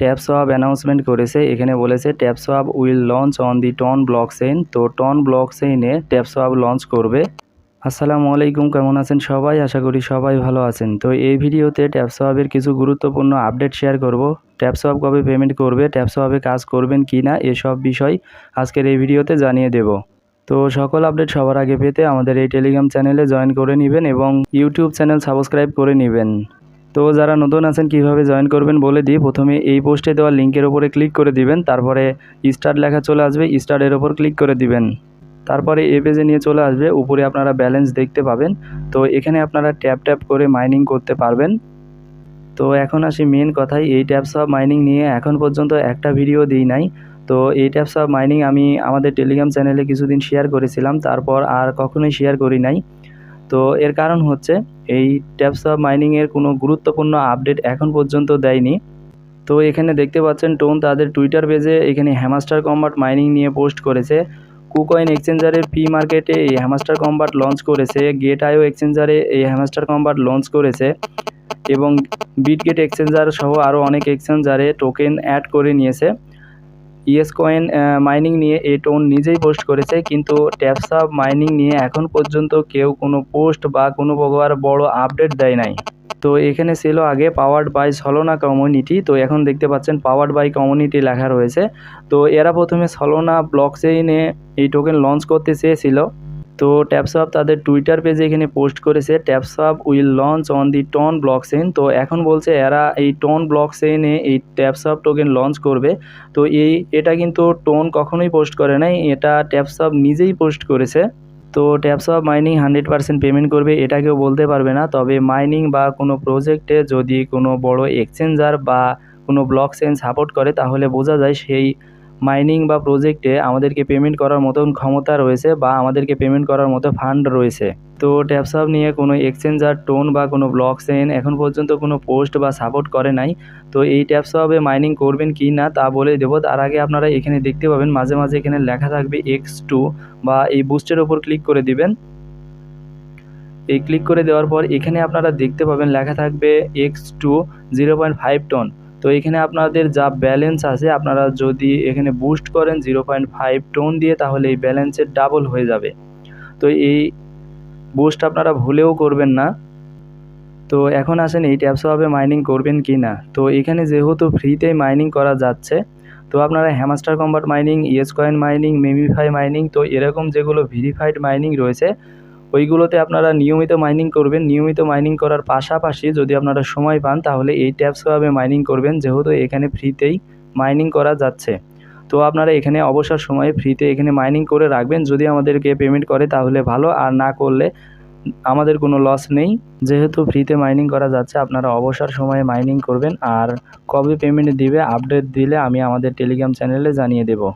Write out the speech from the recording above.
Tap সোয়াব announcement করেছে। এখানে বলেছে TapSwap will launch on the TON blockchain. তো টন ব্লক চেইনে ট্যাপ সোয়াব লঞ্চ করবে। আসসালামু আলাইকুম, কেমন আছেন সবাই? আশা করি সবাই ভালো আছেন। তো এই ভিডিওতে ট্যাপ সোয়াবের কিছু গুরুত্বপূর্ণ আপডেট শেয়ার করব। ট্যাপ সোয়াব কবে পেমেন্ট করবে ট্যাপ সোয়াবে কাজ করবেন কি না, এসব বিষয় আজকের এই ভিডিওতে জানিয়ে দেব। তো সকল আপডেট সবার আগে পেতে আমাদের এই টেলিগ্রাম চ্যানেলে জয়েন করে নেবেন এবং ইউটিউব চ্যানেল সাবস্ক্রাইব করে নেবেন। তো যারা নতুন আছেন, কীভাবে জয়েন করবেন বলে দিই। প্রথমে এই পোস্টে দেওয়া লিঙ্কের ওপরে ক্লিক করে দিবেন। তারপরে স্টার লেখা চলে আসবে স্টারের ওপর ক্লিক করে দিবেন। তারপরে এ পেজে নিয়ে চলে আসবে, উপরে আপনারা ব্যালেন্স দেখতে পাবেন। তো এখানে আপনারা ট্যাপ ট্যাপ করে মাইনিং করতে পারবেন। তো এখন আসি মেন কথাই এই ট্যাপস অফ মাইনিং নিয়ে এখন পর্যন্ত একটা ভিডিও দিই নাই। তো এই ট্যাপস অফ মাইনিং আমি আমাদের টেলিগ্রাম চ্যানেলে কিছুদিন শেয়ার করেছিলাম। তারপর আর কখনোই শেয়ার করি নাই। তো এর কারণ হচ্ছে এই ট্যাপস মাইনিংয়ের কোনো গুরুত্বপূর্ণ আপডেট এখন পর্যন্ত দেয়নি। তো এখানে দেখতে পাচ্ছেন টোন তাদের টুইটার পেজে এখানে হ্যামাস্টার কম্বাট মাইনিং নিয়ে পোস্ট করেছে। কুকয়েন এক্সচেঞ্জারের পি মার্কেটে এই হ্যামাস্টার কম্বাট লঞ্চ করেছে। গেট আইও এক্সচেঞ্জারে এই হ্যামাস্টার কম্বাট লঞ্চ করেছে। এবং বিটগেট এক্সচেঞ্জার সহ আরও অনেক এক্সচেঞ্জারে টোকেন অ্যাড করে নিয়েছে। ইএস কয়েন মাইনিং নিয়ে এ টোন নিজেই পোস্ট করেছে, কিন্তু ট্যাপসাপ মাইনিং নিয়ে এখন পর্যন্ত কেউ কোনো পোস্ট বা কোনো প্রকার বড় আপডেট দেয় নাই। তো এখানে ছিল আগে পাওয়ার্ড বাই সলোনা কমিউনিটি তো এখন দেখতে পাচ্ছেন পাওয়ার্ড বাই কমিউনিটি লেখা রয়েছে। তো এরা প্রথমে সলোনা ব্লক চেইনে এই টোকেন লঞ্চ করতে চেয়েছিল। তো ট্যাপসঅপ তাদের টুইটার পেজে এখানে পোস্ট করেছে TapSwap will launch on the TON blockchain তো এখন বলছে এরা এই টন ব্লক চেইনে এই ট্যাপসঅপ টোকেন লঞ্চ করবে। তো এই, এটা কিন্তু টোন কখনোই পোস্ট করে নাই, এটা ট্যাপসঅপ নিজেই পোস্ট করেছে। তো TapSwap mining hundred percent payment করবে, এটা কেউ বলতে পারবে না। তবে মাইনিং বা কোনো প্রজেক্টে যদি কোনো বড় এক্সচেঞ্জার বা কোনো ব্লক চেইন সাপোর্ট করে, তাহলে বোঝা যায় সেই মাইনিং বা প্রজেক্টে আমাদেরকে পেমেন্ট করার মতন ক্ষমতা রয়েছে বা আমাদেরকে পেমেন্ট করার মতো ফান্ড রয়েছে। তো ট্যাপসাপ নিয়ে কোনো এক্সচেঞ্জার টোন বা কোনো ব্লক চেইন এখন পর্যন্ত কোনো পোস্ট বা সাপোর্ট করে নাই। তো এই ট্যাপসাপে মাইনিং করবেন কি না তা বলে দেবো। তার আগে আপনারা এখানে দেখতে পাবেন, মাঝে মাঝে এখানে লেখা থাকবে এক্স টু বা এই বুস্টের ওপর ক্লিক করে দিবেন। এই ক্লিক করে দেওয়ার পর এখানে আপনারা দেখতে পাবেন লেখা থাকবে X two zero point five TON তো এখানে আপনাদের যা ব্যালেন্স আছে, আপনারা যদি এখানে বুস্ট করেন জিরো পয়েন্ট ফাইভ টোন দিয়ে, তাহলে এই ব্যালেন্সের ডাবল হয়ে যাবে। তো এই বুস্ট আপনারা ভুলেও করবেন না। তো এখন আসেন এই ট্যাপসভাবে মাইনিং করবেন কি না? তো এখানে যেহেতু ফ্রিতেই মাইনিং করা যাচ্ছে, তো আপনারা Hamster Kombat mining Yescoin mining Memefi mining তো এরকম যেগুলো ভেরিফাইড মাইনিং রয়েছে ওইগুলোতে আপনারা নিয়মিত মাইনিং করবেন। নিয়মিত মাইনিং করার পাশাপাশি যদি আপনারা সময় পান, তাহলে এই ট্যাপসভাবে মাইনিং করবেন, যেহেতু এখানে ফ্রিতেই মাইনিং করা যাচ্ছে। তো আপনারা এখানে অবসর সময়ে ফ্রিতে এখানে মাইনিং করে রাখবেন। যদি আমাদেরকে পেমেন্ট করে, তাহলে ভালো। আর না করলে আমাদের কোনো লস নেই। যেহেতু ফ্রিতে মাইনিং করা যাচ্ছে, আপনারা অবসর সময়ে মাইনিং করবেন। আর কবে পেমেন্ট দিবে আপডেট দিলে আমি আমাদের টেলিগ্রাম চ্যানেলে জানিয়ে দেবো।